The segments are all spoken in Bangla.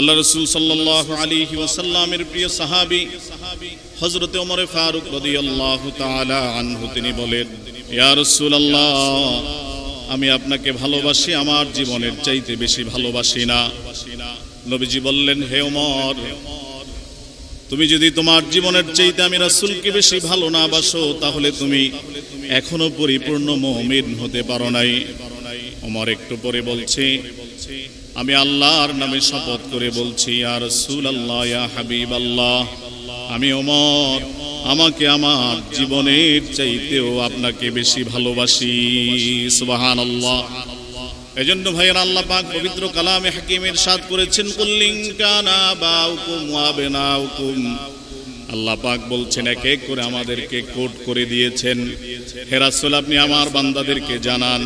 আল্লাহ রসুল সাল্লাহ আলী ওয়াসাল্লামের প্রিয় সাহাবি হজরত ওমরে ফারুক রদি আল্লাহ আনহু, তিনি বলেন আল্লাহ আমি আপনাকে ভালোবাসি, আমার জীবনের চাইতে বেশি ভালোবাসি না। নবীজি বললেন, হে ওমর, তুমি যদি তোমার জীবনের চাইতে আমি রাসূলকে বেশি ভালো না বাসো, তাহলে তুমি এখনও পরিপূর্ণ মুমিন হতে পারো নাই। ওমর একটু পরে বলছে আমি আল্লাহর নামে শপথ করে বলছি, ইয়া রাসূলুল্লাহ, ইয়া হাবিবাল্লাহ, আমি ওমর, আমাকে আমার জীবনের চাইতেও আপনাকে বেশি ভালোবাসি। সুবহানাল্লাহ। এজন্য ভাইয়ের, আল্লাহ পাক পবিত্র কালামে হাকিমের সাদ করেছেন কুল্লিং কানা বাউকুম ওয়া বেনাউকুম আল্লাহ পাক বলছেন, এক এক করে আমাদেরকে কোট করে দিয়েছেন। হে রাসূল, আপনি আমার বান্দাদেরকে জানান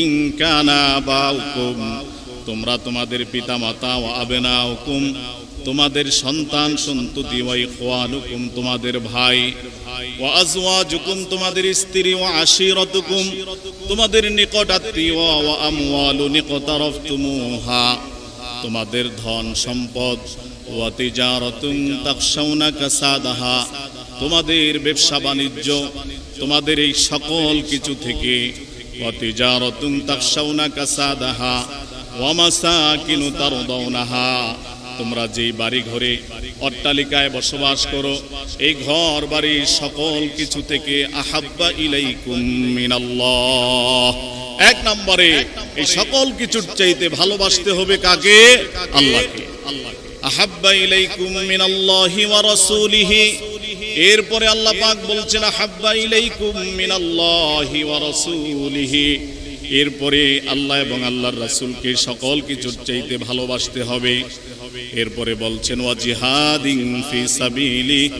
ইং কানা বাউকুম তোমরা তোমাদের পিতামাতা ও আবেনাউকুম, তোমাদের সন্তান সন্ততি ওয়াই খোয়ানুকুম তোমাদের ভাই ও আজওয়াজুকুম, তোমাদের স্ত্রী ও আশিরতুকুম, তোমাদের নিকট আত্মীয় তোমাদের ধন সম্পদ ও তিজারাতুন তাখশাউনা কাসাদাহা, তোমাদের ব্যবসা বাণিজ্য, তোমাদের এই সকল কিছু থেকে ও তিজারাতুন তাখশাউনা কাসাদাহা তোমরা যেই বাড়ি ঘরে অট্টালিকায় বসবাস করো, এই ঘর বাড়ি সকল কিছু থেকে আহাব্বা ইলাইকুম মিনাল্লাহ। এক নম্বরে, এই সকল কিছুর চাইতে ভালোবাসতে হবে কাকে? আল্লাহকে। আহাব্বা ইলাইকুম মিনাল্লাহি ওয়া রাসূলিহি। এরপরে আল্লাহ পাক বলছেন, আহাব্বা ইলাইকুম মিনাল্লাহি ওয়া রাসূলিহি। এরপরে আল্লাহ এবং আল্লাহর রাসূলকে সকল কিছুর চাইতে ভালোবাসতে হবে। এরপরে বলছেন, ওয়া জিহাদিন ফি সাবিলি।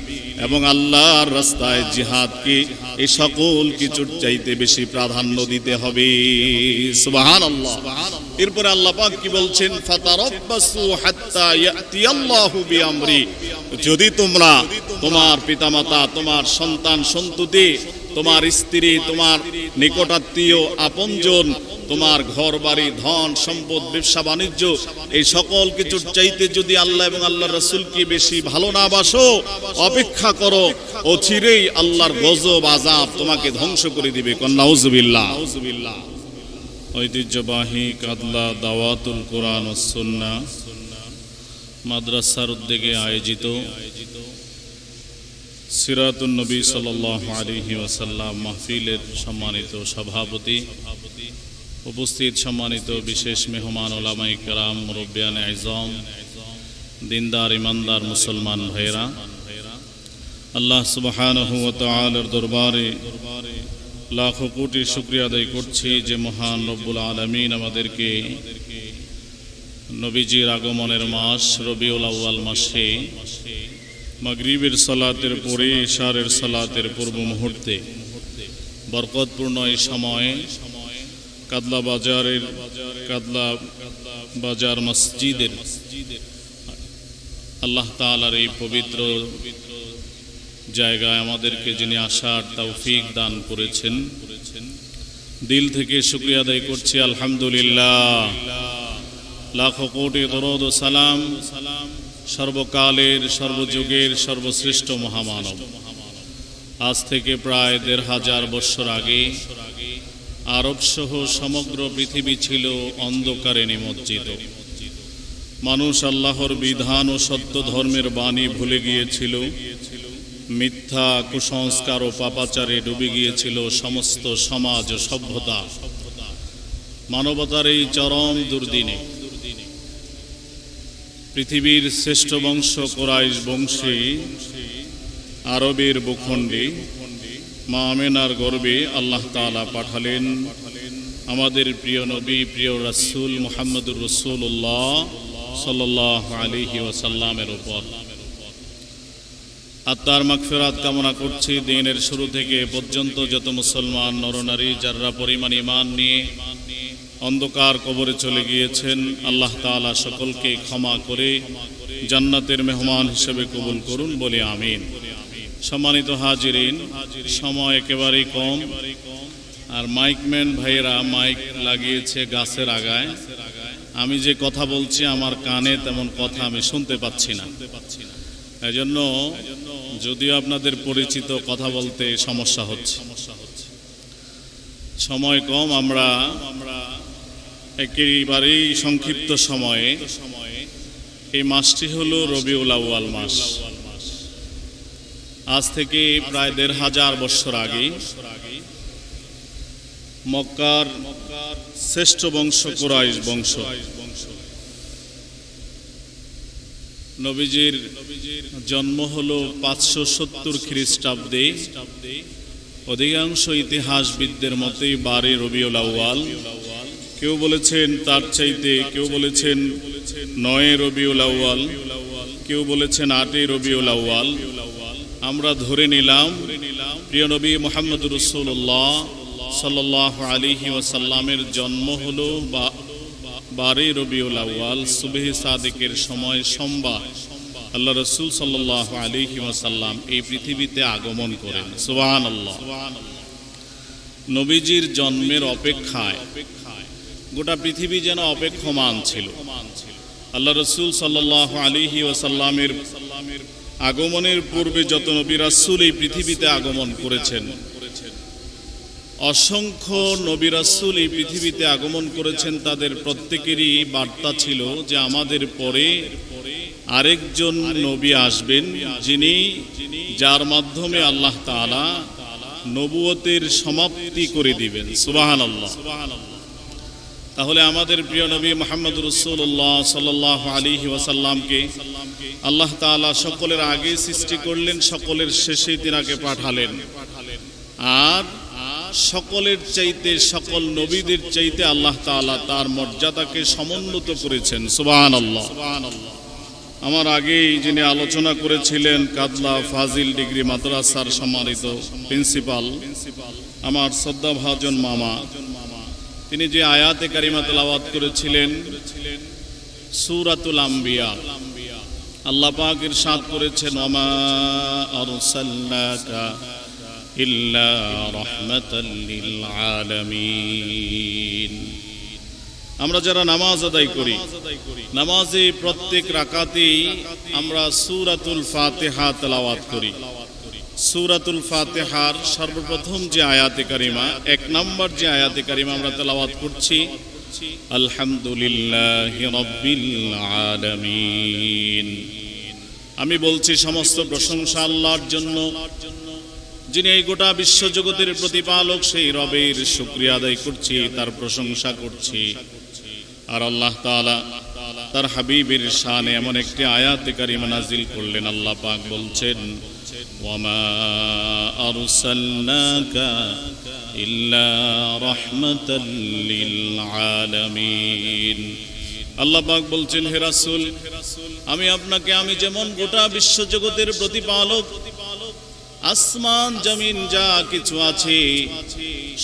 এবং আল্লাহর রাস্তায় জিহাদকে এই সকল কিছুর চাইতে বেশি প্রাধান্য দিতে হবে। সুবহানাল্লাহ। এরপরে আল্লাহ পাক কি বলছেন, ফাতারাব্বাসু হাত্তা ইয়াতিয়াল্লাহু বিআমরি। যদি তোমরা তোমার পিতামাতা, তোমার সন্তান সন্ততি তোমার স্ত্রী, তোমার নিকটাত্মীয়, আপনজন, তোমার ঘর বাড়ি ধন, সম্পদ, ব্যবসা, বাণিজ্য, এই সকল কিছুর চাইতে যদি আল্লাহ এবং আল্লাহ রসুলকে বেশি ভালো না বাসো, অপেক্ষা করো ও চিরেই আল্লাহর গজব আজাব তোমাকে ধ্বংস করে দিবে। কন্যা কন্যাউজবিল্লাহ ঐতিহ্যবাহী কাদলা দাওয়াতুল কোরআন সুন্না মাদ্রাসার উদ্যোগে আয়োজিত সিরাতুন নবী সাল্লাহ আলিহি ওয়াসাল্লাম, মাহফিলের সম্মানিত সভাপতি, উপস্থিত সম্মানিত বিশেষ মেহমান ওলামাই কারাম, মুরব্বিয়ান আজম, দিনদার, ইমানদার মুসলমান ভাইরা আল্লাহ সুবহানাহু ওয়া তাআলার দরবারে লাখো কোটি শুকরিয়া আদায় করছি যে মহান রব্বুল আলামিন আমাদেরকে নবীজির আগমনের মাস রবিউল আউয়াল মাসে মাগরিবের সালাতের পরে ইশারের সালাতের পূর্ব মুহূর্তে বরকতপূর্ণ এই সময়ে কাদলা বাজারের কাদলা বাজার মসজিদের আল্লাহ তাআলার এই পবিত্র জায়গায় আমাদেরকে যিনি আসার তৌফিক দান করেছেন, দিল থেকে শুক্রিয়া আদায় করছি, আলহামদুলিল্লাহ। লাখো কোটি দরদ ও সালাম সর্বকালের, সর্বযুগের, সর্বশ্রেষ্ঠ মহামানব। আজ থেকে প্রায় দেড় হাজার বৎসর আগে আরব সহ সমগ্র পৃথিবী ছিল অন্ধকারে নিমজ্জিত। মানুষ আল্লাহর বিধান ও সত্য ধর্মের বাণী ভুলে গিয়েছিল। মিথ্যা কুসংস্কার ও পাপাচারে ডুবে গিয়েছিল সমস্ত সমাজ ও সভ্যতা। মানবতার এই চরম দুর্দিনে পৃথিবীর শ্রেষ্ঠ বংশ কোরাইশ বংশী, আরবের ভূখণ্ডে, মা আমেনার গর্বে আল্লাহ তাআলা পাঠালেন, আমাদের প্রিয় নবী, প্রিয় রাসূল মুহাম্মদুর রসুল্লাহ সাল্লাহ আলিহি ওয়াসাল্লামের উপর। আত্মার মাগফিরাত কামনা করছি দিনের শুরু থেকে পর্যন্ত যত মুসলমান, নরনারী যারা পরিমাণ ইমান নিয়ে অন্ধকার কবরে চলে গিয়েছেন। আল্লাহ তাআলা সকলকে ক্ষমা করে জান্নাতের মেহমান হিসেবে কবুল করুন বলে আমিন। সম্মানিত হাজিরিন, সময় একেবারেই কম। আর মাইকম্যান ভাইয়েরা, মাইক লাগিয়েছে গাছের আগায়। আমি যে কথা বলছি, আমার কানে তেমন কথা আমি শুনতে পাচ্ছি না। এই জন্য যদিও আপনাদের পরিচিত কথা বলতে সমস্যা হচ্ছে। সময় কম আমরা আমরা একেবারেই সংক্ষিপ্ত সময়ে এই মাসটি হলো রবিউল আউয়াল মাস। আজ থেকে প্রায় দেড় হাজার বছর আগে মক্কার শ্রেষ্ঠ বংশ কুরাইশ বংশ। নবীজির জন্ম হলো পাঁচশো সত্তর খ্রিস্টাব্দে। অধিকাংশ ইতিহাসবিদদের মতেই বারে রবিউল আউয়াল। কেউ বলেছেন তার চাইতে, কেউ বলেছেন নয় রবিউল আউয়াল, কেউ বলেছেন আটই রবিউল আউয়াল। আমরা ধরে নিলাম, প্রিয় নবী মোহাম্মদ রসুল্লাহ সাল্লাহ আলিহি ওয়াসাল্লামের জন্ম হলো বা বারে রবিউল আউয়াল, সুবেহ সাদেকের সময় সোমবার। আল্লাহ রসুল সাল্লাহ আলিহি ওয়াসাল্লাম এই পৃথিবীতে আগমন করেন। আল্লাহ নবীজির জন্মের অপেক্ষায় গোটা পৃথিবী যেন অপেক্ষমান ছিল। আল্লাহ রসুল সাল্লাহ আলিহি ওয়াসাল্লামের আগমনের পূর্বে যত নবী রাসুল এই পৃথিবীতে আগমন করেছেন, অসংখ্য নবী রাসুল এই পৃথিবীতে আগমন করেছেন, তাদের প্রত্যেকেরই বার্তা ছিল যে আমাদের পরে আরেকজন নবী আসবেন, যিনি যার মাধ্যমে আল্লাহ তাআলা নবুয়তের সমাপ্তি করে দিবেন। সুবাহান আল্লাহ তাহলে আমাদের প্রিয় নবী মোহাম্মদ রসুল্লাহ সাল্লাহ আলিহি ওয়াসাল্লামকে আল্লাহ তাআলা সকলের আগে সৃষ্টি করলেন, সকলের শেষে তিনাকে পাঠালেন। আর সকলের চাইতে, সকল নবীদের চাইতে আল্লাহ তাআলা তার মর্যাদাকে সমুন্নত করেছেন। সুবাহান আল্লাহ আমার আগেই যিনি আলোচনা করেছিলেন কাদলা ফাজিল ডিগ্রি মাদ্রাসার সম্মানিত প্রিন্সিপাল, আমার শ্রদ্ধাভাজন মামা তিনি যে আয়াতে কারিমা তেলাওয়াত করেছিলেন, সূরাতুল আম্বিয়া। আল্লাহ পাক ইরশাদ করেছেন ওমা আরসালনাকা ইল্লা রাহমাতাল লিল আলামিন। আমরা যারা নামাজ আদায় করি, নামাজে প্রত্যেক রাকাতেই আমরা সূরাতুল ফাতিহা তেলাওয়াত করি। সূরাতুল ফাতেহার সর্বপ্রথম যে আয়াতে কারিমা, এক নম্বর যে আয়াতে কারিমা আমরা তেলাওয়াত করছি, আলহামদুলিল্লাহ আমি বলছি, সমস্ত প্রশংসা আল্লাহর জন্য, যিনি এই গোটা বিশ্বজগতের প্রতিপালক, সেই রবের শুক্রিয়া আদায় করছি, তার প্রশংসা করছি। আর আল্লাহ তাআলা তার হাবিবের শানে এমন একটি আয়াতে কারিমা নাজিল করলেন, আল্লাহ পাক বলছেন আরসালনাকা ইল্লা রাহমাতাল লিল আলামিন আল্লাহ পাক বলছেন, হে রাসূল, আমি আপনাকে, আমি যেমন গোটা বিশ্বজগতের প্রতিপালক, আসমান, জমিন, যা কিছু আছে,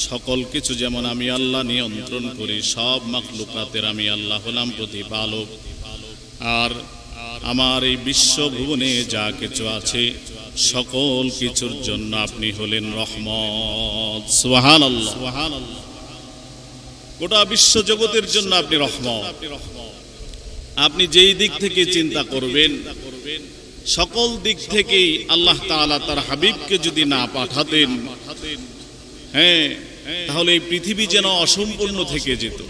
সকল কিছু যেমন আমি আল্লাহ নিয়ন্ত্রণ করি, সব মাকলুকাতের আমি আল্লাহ হলাম প্রতিপালক। আর আমার এই বিশ্বভুবনে যা কিছু আছে সকল কিছুর জন্য আপনি হলেন রহমত। গোটা বিশ্ব জগতের জন্য আপনি রহমত। আপনি যেই দিক থেকে চিন্তা করবেন, সকল দিক থেকেই আল্লাহ তাআলা তার হাবিবকে যদি না পাঠাতেন হ্যাঁ তাহলে এই পৃথিবী যেন অসম্পূর্ণ থেকে যেত।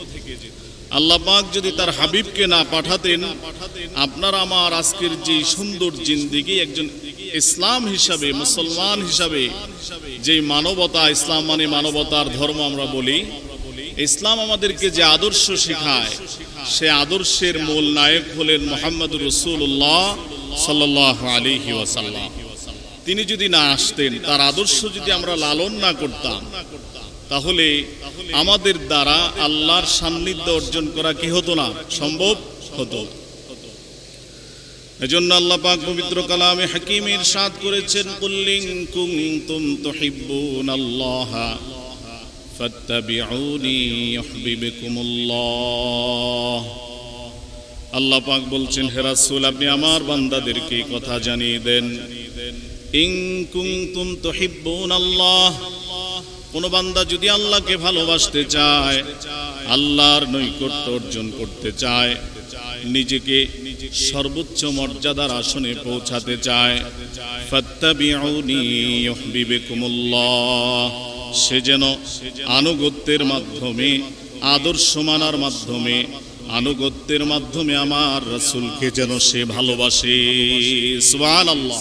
আল্লাহ পাক যদি তার হাবিবকে না পাঠাতেন, আপনার আমার আজকের যে সুন্দর জিন্দিগি একজন ইসলাম হিসাবে, মুসলমান হিসাবে যে মানবতা, ইসলাম মানে মানবতার ধর্ম আমরা বলি, ইসলাম আমাদেরকে যে আদর্শ শেখায়, সে আদর্শের মূল নায়ক হলেন মোহাম্মদ রসুল্লাহ সাল্লাহ আলিহি ওয়াসাল্লাম। তিনি যদি না আসতেন, তার আদর্শ যদি আমরা লালন না করতাম তাহলে আমাদের দ্বারা আল্লাহর সান্নিধ্য অর্জন করা কি হতো না? সম্ভব হতো। এজন্য আল্লাহ পাক পবিত্র কালামে হাকিমের সাদ করেছেন কুল্লিং কুনতুম তুহিব্বুন আল্লাহ ফাত্তাবিউনি ইউহিব্বুকুমুল্লাহ। আল্লাহ পাক বলছেন, হে রাসূল, আপনি আমার বান্দাদেরকে কথা জানিয়ে দেন, ইন কুনতুম তুহিব্বুন আল্লাহ কোন বান্দা যদি আল্লাহকে ভালোবাসতে চায়, আল্লাহর নৈকট্য অর্জন করতে চায়, নিজেকে সর্বোচ্চ মর্যাদার আসনে পৌঁছাতে চায় সে যেন আনুগত্যের মাধ্যমে আদর্শ মানার মাধ্যমে আনুগত্যের মাধ্যমে আমার রসুলকে যেন সে ভালোবাসে। সুবহানাল্লাহ।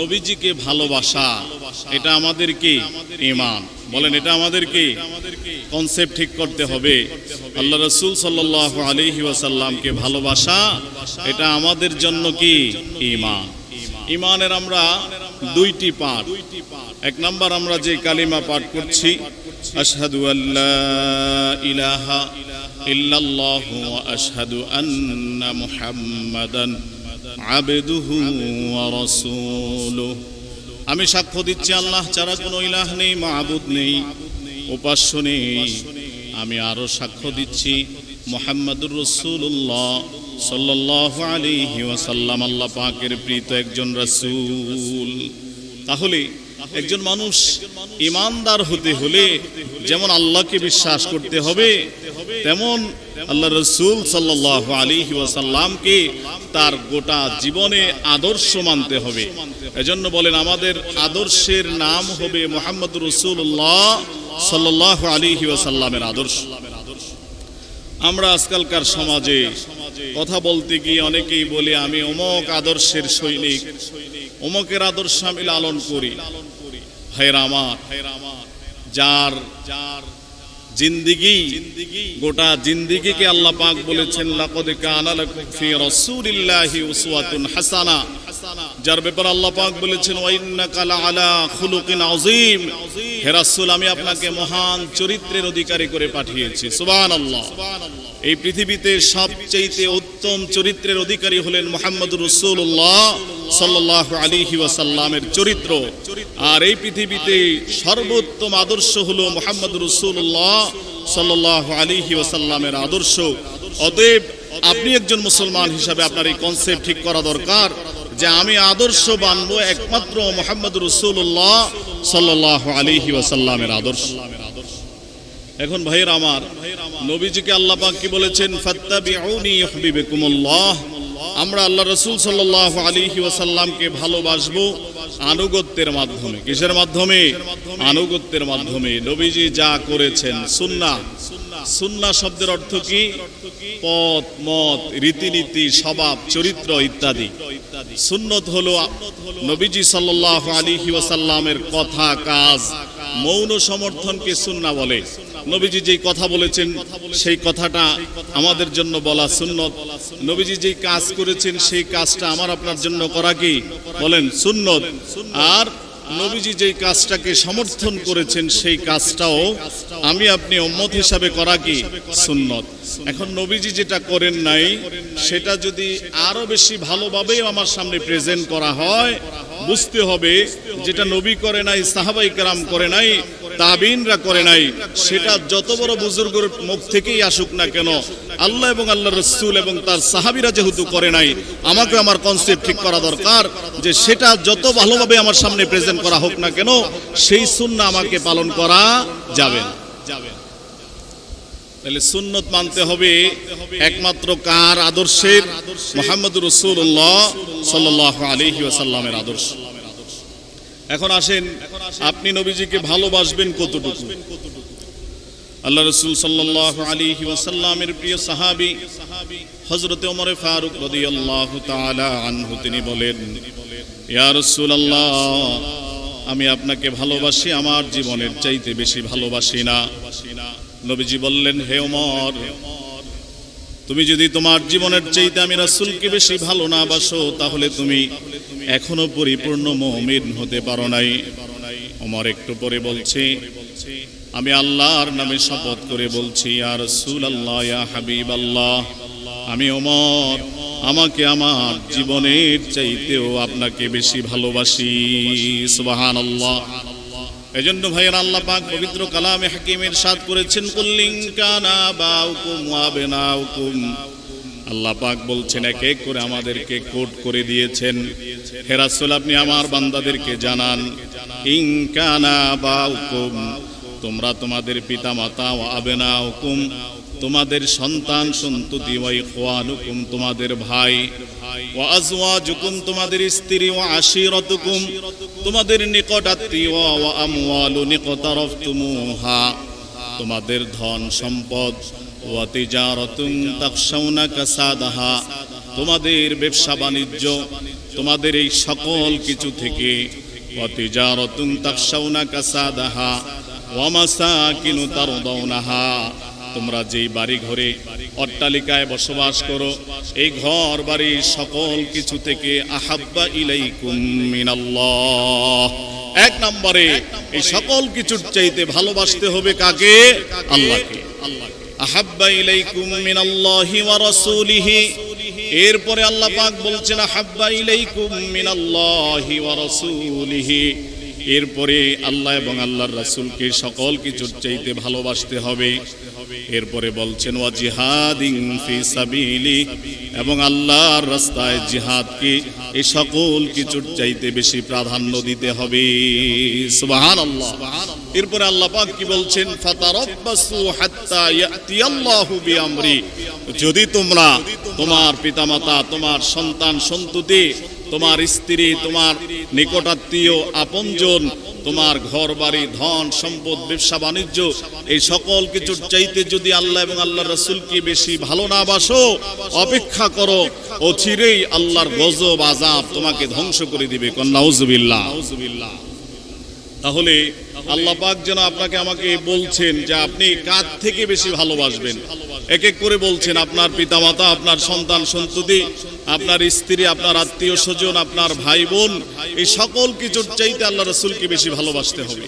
নবীজিকে ভালোবাসা, এটা আমাদের কি ইমান বলেন, এটা আমাদের কি কনসেপ্ট ঠিক করতে হবে। আল্লাহ রসুল সাল্লাহ আলহি ওয়াসাল্লামকে ভালোবাসা, এটা আমাদের জন্য কি? ইমান ইমানের আমরা দুইটি পাঠ। এক নাম্বার আমরা যে কালিমা পাঠ করছি, আশহাদু আল্লাহ ইলাহা ইল্লাল্লাহ আন্না আমি সাক্ষ্য দিচ্ছি আল্লাহ ছাড়া কোনো ইলাহ নেই মাহবুদ নেই, উপাস্য নেই। আমি আরও সাক্ষ্য দিচ্ছি, মোহাম্মদুর রসুল্লাহ সাল্লাহ আলিহি ওয়াসাল্লাম একজন রসুল। তাহলে একজন মানুষ ইমানদার হতে হলে যেমন আল্লাহকে বিশ্বাস করতে হবে, তেমন আল্লাহ রসুল সাল্লাহ আলিহি ওয়াসাল্লামকে তার গোটা জীবনে আদর্শ মানতে হবে। এজন্য বলেন, আমাদের আদর্শের নাম হবে মোহাম্মদ রসুল্লাহ সাল্লাহ আলিহি ওয়াসাল্লামের আদর্শ। আমরা আজকালকার সমাজে কথা বলতে গিয়ে অনেকেই বলে, আমি অমক আদর্শের সৈনিক। অমকের আদর্শ আমি লালন করি। ভাইরা রামা যার যার জিন্দিগি, গোটা জিন্দিগিকে আল্লাহ পাক বলেছেন, লাকদ কানা লাকুম ফি রাসূলিল্লাহি উসওয়াতুন হাসানা। যার ব্যাপার আল্লাহ পাক বলেছেন হে রাসূল, আমি আপনাকে মহান চরিত্রের অধিকারী করে পাঠিয়েছি। এই পৃথিবীতে সবচেয়ে উত্তম চরিত্রের অধিকারী হলেন চরিত্র। আর এই পৃথিবীতে সর্বোত্তম আদর্শ হলো মুহাম্মদুর রাসূলুল্লাহ সাল্লাল্লাহু আলাইহি ওয়াসাল্লামের আদর্শ। অতএব আপনি একজন মুসলমান হিসাবে আপনার এই কনসেপ্ট ঠিক করা দরকার। যে আমি আদর্শ বানবো একমাত্র মোহাম্মদ রসুল্লাহ সাল্লাহ আলিহি ওয়াসাল্লামের আদর্শ। এখন ভাইয়ের আমার, নবীজিকে আল্লাহ পাক কি বলেছেন? আমরা আল্লাহ রসুল সাল্লাহ আলিহি ওয়াসাল্লামকে ভালোবাসবো আনুগত্যের মাধ্যমে। কিসের মাধ্যমে? আনুগত্যের মাধ্যমে। নবীজি যা করেছেন সুন্না সুন্না শব্দের অর্থ কি? পথ, মত, রীতিনীতি, স্বভাব, চরিত্র ইত্যাদি। সুন্নত হলো নবীজি সাল্লাহ আলিহি ওয়াসাল্লামের কথা, কাজ। মৌন সমর্থনকে সুন্না বলে। নবীজি যেই কথা বলেছেন, সেই কথাটা আমাদের জন্য বলা সুন্নত। নবীজি যেই কাজ করেছেন, সেই কাজটা আমার আপনার জন্য করা কি? বলেন, সুন্নত। আর নবীজি যেই কাজটাকে সমর্থন করেছেন, সেই কাজটাও আমি আপনি উম্মত হিসাবে করা কি? সুন্নত। এখন নবীজি যেটা করেন নাই, সেটা যদি আরও বেশি ভালোভাবে আমার সামনে প্রেজেন্ট করা হয়, বুঝতে হবে যেটা নবী করে নাই, সাহাবাই কারাম করে নাই তাবিনরা করে নাই, সেটা যত বড় বুজুর্গের মুখ থেকেই আসুক না কেন, আল্লাহ এবং আল্লাহ রসুল এবং তার সাহাবিরা যেহেতু করে নাই, আমাকে আমার কনসেপ্ট ঠিক করা দরকার যে সেটা যত ভালোভাবে আমার সামনে প্রেজেন্ট করা হোক না কেন, সেই সুন্না আমাকে পালন করা যাবে না। তাহলে সুন্নত মানতে হবে একমাত্র কার আদর্শের? মোহাম্মদ রসুল্লাহ সাল্লাহ আলহি ওয়াসাল্লামের আদর্শ। এখন আসেন, আপনি নবীজিকে ভালোবাসবেন কতটুকু? আল্লাহ রসুল সাল্লাহ আলিহি ওয়াসাল্লামের প্রিয় সাহাবি হজরতে ওমরে ফারুক রদি আল্লাহ আনহু, তিনি বলেন, ইয়া রাসূলুল্লাহ, আমি আপনাকে ভালোবাসি, আমার জীবনের চাইতে বেশি ভালোবাসি না। নবীজি বললেন, হে ওমর তুমি যদি তোমার জীবনের চাইতে আমি রাসুলকে বেশি ভালো না বাসো, তাহলে তুমি এখনও পরিপূর্ণ মুমিন হতে পারো নাই। ওমর একটু পরে বলছে, আমি আল্লাহর নামে শপথ করে বলছি আর ইয়া রাসূলুল্লাহ, ইয়া হাবিবাল্লাহ, আমি অমর আমাকে আমার জীবনের চাইতেও আপনাকে বেশি ভালোবাসি। সুবহানাল্লাহ। এজন্য ভাইয়ের আল্লাহ পাক পবিত্র কালামে হাকিমের সাদ করেছেন কুল্লিং আল্লাহ পাক বলছেন, এক এক করে আমাদেরকে কোট করে দিয়েছেন। হেরাসুল আপনি আমার বান্দাদেরকে জানান ইংকানা বা বাউকুম, তোমরা তোমাদের পিতা মাতা ও আবেনা হুকুম তোমাদের সন্তান সন্ততি ওয়াই খোয়ানুকুম তোমাদের ভাই ও আজওয়াজুকুম, তোমাদের স্ত্রী ও আশিরতুকুম, তোমাদের নিকট আত্মীয় ও আমওয়ালু নিকতারফতুমুহা, তোমাদের ধন সম্পদ ও তিজারতুন তাখশাউনা কাসাদাহা, তোমাদের ব্যবসা বাণিজ্য, তোমাদের এই সকল কিছু থেকে ও তিজারতুন তাখশাউনা কাসাদাহা, ওয়া মাসাকিনু তারদাউনাহা। তোমরা যেই বাড়ি ঘরে অট্টালিকায় বসবাস করো, এই ঘর বাড়ি সকল কিছু থেকে আহাব্বা ইলাইকুম মিনাল্লাহ। এক নম্বরে, এই সকল কিছুর চাইতে ভালোবাসতে হবে কাকে? আল্লাহকে। আহাব্বা ইলাইকুম মিনাল্লাহি ওয়া রাসূলিহি। এরপরে আল্লাহ পাক বলছেন, আহাব্বা ইলাইকুম মিনাল্লাহি ওয়া রাসূলিহি। এরপরে আল্লাহ এবং আল্লাহর রাসূলকে সকল কিছুর চাইতে ভালোবাসতে হবে। এরপরে বলছেন, ওয়া জিহাদিন ফি সাবিলি। এবং আল্লাহর রাস্তায় জিহাদকে এই সকল কিছুর চাইতে বেশি প্রাধান্য দিতে হবে। সুবহানাল্লাহ। এরপরে আল্লাহ পাক কি বলছেন, ফাতারাব্বাসু হাত্তা ইয়াতিয়াল্লাহু বিআমরি। যদি তোমরা তোমার পিতামাতা, তোমার সন্তান সন্ততি তোমার স্ত্রী, তোমার নিকটাত্মীয়, আপনজন, তোমার ঘর বাড়ি ধন, সম্পদ, ব্যবসা, বাণিজ্য, এই সকল কিছুর চাইতে যদি আল্লাহ এবং আল্লাহ রসুলকে বেশি ভালো না বাসো, অপেক্ষা করো, অচিরেই আল্লাহর গজব আজাব তোমাকে ধ্বংস করে দিবে। কন্যা কন্যাউজবিল্লাহ তাহলে আল্লাহ পাক যেন আপনাকে আমাকে বলছেন যে আপনি কার থেকে বেশি ভালোবাসবেন? এক এক করে বলছেন, আপনার পিতামাতা, আপনার সন্তান, সন্ততি, আপনার স্ত্রী, আপনার আত্মীয় স্বজন, আপনার ভাই বোন, এই সকল কিছুর চাইতে আল্লাহ রসুলকে বেশি ভালোবাসতে হবে।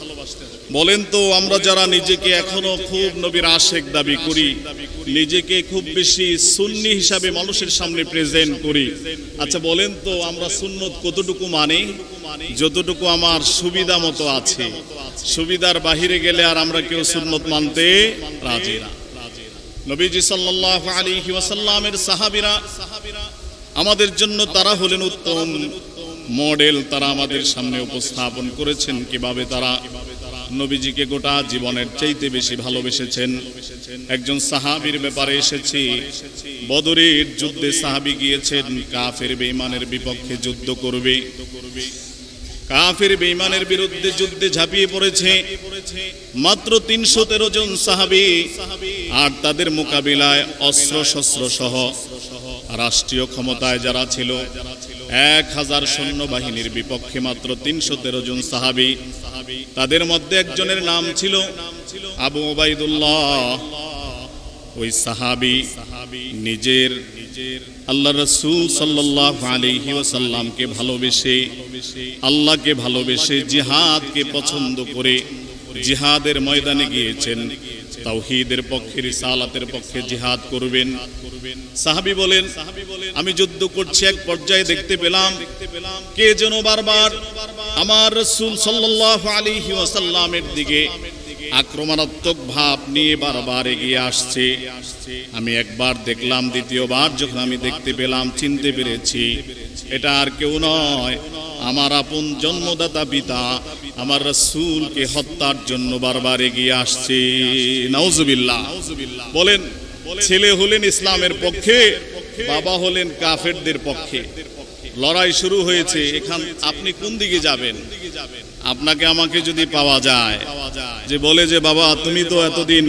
বলেন তো, আমরা যারা নিজেকে এখনও খুব নবীর আশেক দাবি করি, নিজেকে খুব বেশি সুন্নি হিসাবে মানুষের সামনে প্রেজেন্ট করি। আচ্ছা বলেন তো, আমরা সুন্নত কতটুকু মানি? যতটুকু আমার সুবিধা মতো আছে। সুবিধার বাহিরে গেলে আর আমরা কেউ সুন্নত মানতে রাজি না। নবীজি সাল্লাল্লাহু আলাইহি ওয়াসাল্লামের সাহাবীরা আমাদের জন্য তারা হলেন উত্তম মডেল, তারা আমাদের সামনে উপস্থাপন করেছেন। কীভাবে তারা নবীজিকে গোটা জীবনের চাইতে বেশি ভালোবেসেছেন। একজন সাহাবীর ব্যাপারে এসেছি। বদরের যুদ্ধে সাহাবী গিয়েছেন, কাফের বেঈমানের বিপক্ষে যুদ্ধ করবে। কাফের বেঈমানের বিরুদ্ধে যুদ্ধে ঝাঁপিয়ে পড়েছে। মাত্র তিনশো তেরো জন সাহাবি আর তাদের মোকাবিলায় অস্ত্র সহ রাষ্ট্রীয় ক্ষমতায় যারা ছিল। এক হাজার সৈন্যবাহিনীর বিপক্ষে মাত্র তিনশো তেরো জন সাহাবি। তাদের মধ্যে একজনের নাম ছিল আবু ওবাইদুল্লাহ ওই সাহাবি নিজের আল্লাহ রসুল সাল্লাহ আলিহি ওসাল্লামকে ভালোবেসে, আল্লাহকে ভালোবেসে জিহাদকে পছন্দ করে জিহাদের ময়দানে গিয়েছেন। তাওহিদের পক্ষে, রিসালাতের পক্ষে জিহাদ করবেন। সাহাবি বলেন, আমি যুদ্ধ করছি, এক পর্যায়ে দেখতে পেলাম, কে যেন বারবার আমার রসুল সাল্লাহ আলিহি ওয়াসাল্লামের দিকে আক্রমণাত্মক ভাব নিয়ে বারবার এগিয়ে আসছে। আমি একবার দেখলাম, দ্বিতীয়বার যখন আমি দেখতে পেলাম, চিনতে পেরেছি, এটা আর কেউ নয় আমার আপন জন্মদাতা পিতা আমার রসুলকে হত্যার জন্য বারবার এগিয়ে আসছে। নাউজুবিল্লাহ। বলেন, ছেলে হলেন ইসলামের পক্ষে, বাবা হলেন কাফেরদের পক্ষে। লড়াই শুরু হয়েছে, এখান আপনি কোন দিকে যাবেন? আপনাকে, আমাকে যদি পাওয়া যায়, যে বলে যে, বাবা, তুমি তো এতদিন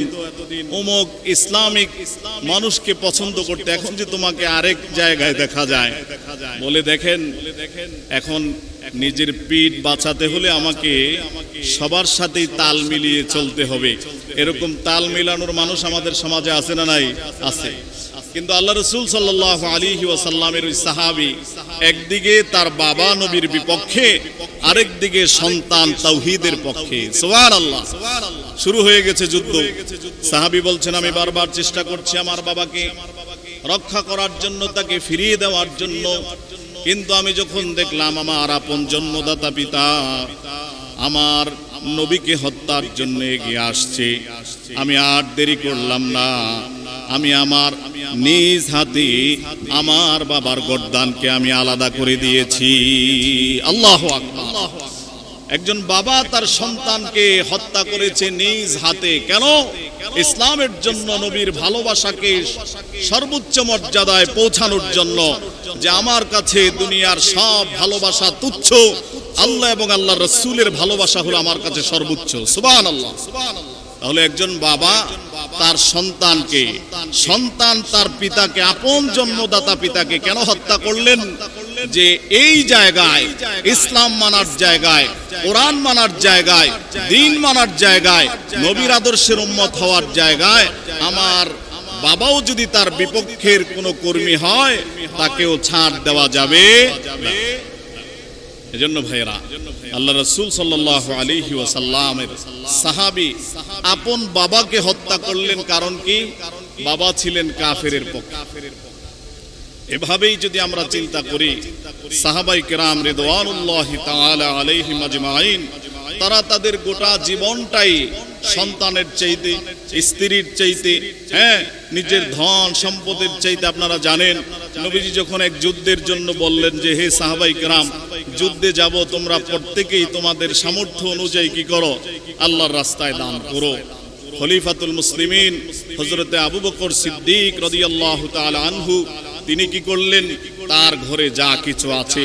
অমুক ইসলামিক মানুষকে পছন্দ করতে, এখন যে তোমাকে আরেক জায়গায় দেখা যায়। বলে দেখেন, এখন নিজের পিঠ বাঁচাতে হলে আমাকে সবার সাথেই তাল মিলিয়ে চলতে হবে। এরকম তাল মিলানোর মানুষ আমাদের সমাজে আছে না নাই? আছে। কিন্তু আল্লাহ রসুল সাল্লাহ আলী ওয়াসাল্লামের ওই সাহাবি একদিকে তার বাবা নবীর বিপক্ষে, আরেক দিকে সন্তান তাওহিদের পক্ষে। সোয়ার আল্লাহ শুরু হয়ে গেছে যুদ্ধ। সাহাবি বলছেন, আমি বারবার চেষ্টা করছি আমার বাবাকে রক্ষা করার জন্য, তাকে ফিরিয়ে দেওয়ার জন্য। কিন্তু আমি যখন দেখলাম আমার আপন জন্মদাতা পিতা আমার নবীকে হত্যার জন্য এগিয়ে আসছে, আমি আর দেরি করলাম না। আমি আমার নিজ হাতে আমার বাবার গর্দানকে আমি আলাদা করে দিয়েছি। আল্লাহ। একজন বাবা তার সন্তানকে হত্যা করেছে নিজ হাতে। কেন? ইসলামের জন্য, নবীর ভালোবাসাকে সর্বোচ্চ মর্যাদায় পৌঁছানোর জন্য যে আমার কাছে দুনিয়ার সব ভালোবাসা তুচ্ছ, আল্লাহ এবং আল্লাহ রসুলের ভালোবাসা হলো আমার কাছে সর্বোচ্চ। সুবান আল্লাহ তাহলে একজন বাবা তার সন্তানকে, সন্তান তার পিতাকে, আপন জন্মদাতা পিতাকে কেন হত্যা করলেন যে এই জায়গায়, ইসলাম মানার জায়গায়, কোরআন মানার জায়গায়, দিন মানার জায়গায়, নবীর আদর্শের উন্মত হওয়ার জায়গায় আমার বাবাও যদি তার বিপক্ষের কোনো কর্মী হয়, তাকেও ছাড় দেওয়া যাবে না। এজন্য ভাইয়েরা, আল্লাহ রসুল সাল্লাহ আলিহি ওয়াসাল্লামের সাহাবি আপন বাবাকে হত্যা করলেন কারণ কি? বাবা ছিলেন কাফের পক্ষে। এভাবেই যদি আমরা চিন্তা করি, সাহাবাই কেরাম রেদওয়ানুল্লাহ তাআলা আলাইহিম আজমাইন তারা তাদের গোটা জীবনটাই সন্তানের চাইতে, স্ত্রীর চাইতে হ্যাঁ নিজের ধন, সম্পদের চাইতে আপনারা জানেন। নবীজি যখন এক যুদ্ধের জন্য বললেন যে, হে সাহাবাই গ্রাম যুদ্ধে যাব, তোমরা প্রত্যেকেই তোমাদের সামর্থ্য অনুযায়ী কি করো? আল্লাহর রাস্তায় দান করো। খলিফাতুল মুসলিমিন হজরতে আবু বকর সিদ্দিক রাদিয়াল্লাহু তাআলা আনহু তিনি কি করলেন? তার ঘরে যা কিছু আছে,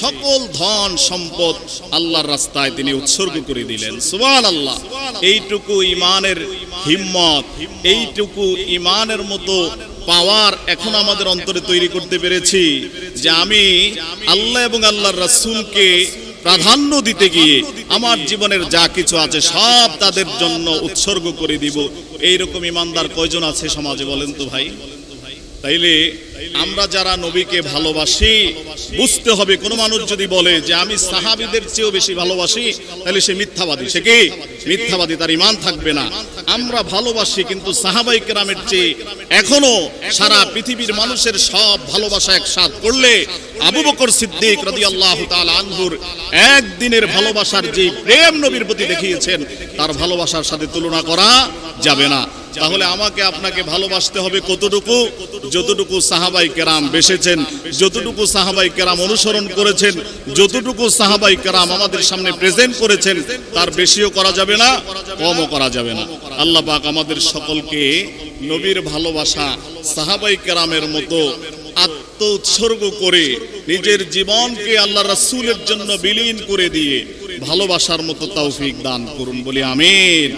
সকল ধন সম্পদ আল্লাহর রাস্তায় তিনি উৎসর্গ করে দিলেন। সুবহান আল্লাহ এইটুকু ইমানের হিম্মত, এইটুকু ইমানের মতো পাওয়ার এখন আমাদের অন্তরে তৈরি করতে পেরেছি যে আমি আল্লাহ এবং আল্লাহর রাসূলকে প্রাধান্য দিতে গিয়ে আমার জীবনের যা কিছু আছে সব তাদের জন্য উৎসর্গ করে দিব। এইরকম ইমানদার কয়জন আছে সমাজে বলেন তো ভাই? তাইলে আমরা যারা নবীকে ভালোবাসি, বুঝতে হবে কোনো মানুষ যদি বলে যে আমি সাহাবিদের চেয়েও বেশি ভালোবাসি, তাহলে সে মিথ্যাবাদী। সে কি? মিথ্যাবাদী, তার ইমান থাকবে না। আমরা ভালোবাসি, কিন্তু সাহাবাই কেরামের চেয়ে এখনও সারা পৃথিবীর মানুষের সব ভালোবাসা একসাথ করলে আবু বকর সিদ্দিক রাদিয়াল্লাহু তাআলা আনহুর একদিনের ভালোবাসার যে প্রেম নবীর প্রতি দেখিয়েছেন, তার ভালোবাসার সাথে তুলনা করা যাবে না। তাহলে আমাকে আপনাকে ভালোবাসতে হবে কতটুকু? যতটুকু সাহাবাই কেরাম বেসেছেন, যতটুকু সাহাবাই কেরাম অনুসরণ করেছেন, যতটুকু সাহাবাই কেরাম আমাদের সামনে প্রেজেন্ট করেছেন, তার বেশিও করা যাবে না, কমও করা যাবে না। আল্লাহ পাক আমাদের সকলকে নবীর ভালোবাসা, সাহাবাই কেরামের মতো আত্ম উৎসর্গ করে, নিজের জীবনকে আল্লাহ রাসূলের জন্য বিলীন করে দিয়ে ভালোবাসার মতো তৌফিক দান করুন বলি আমিন।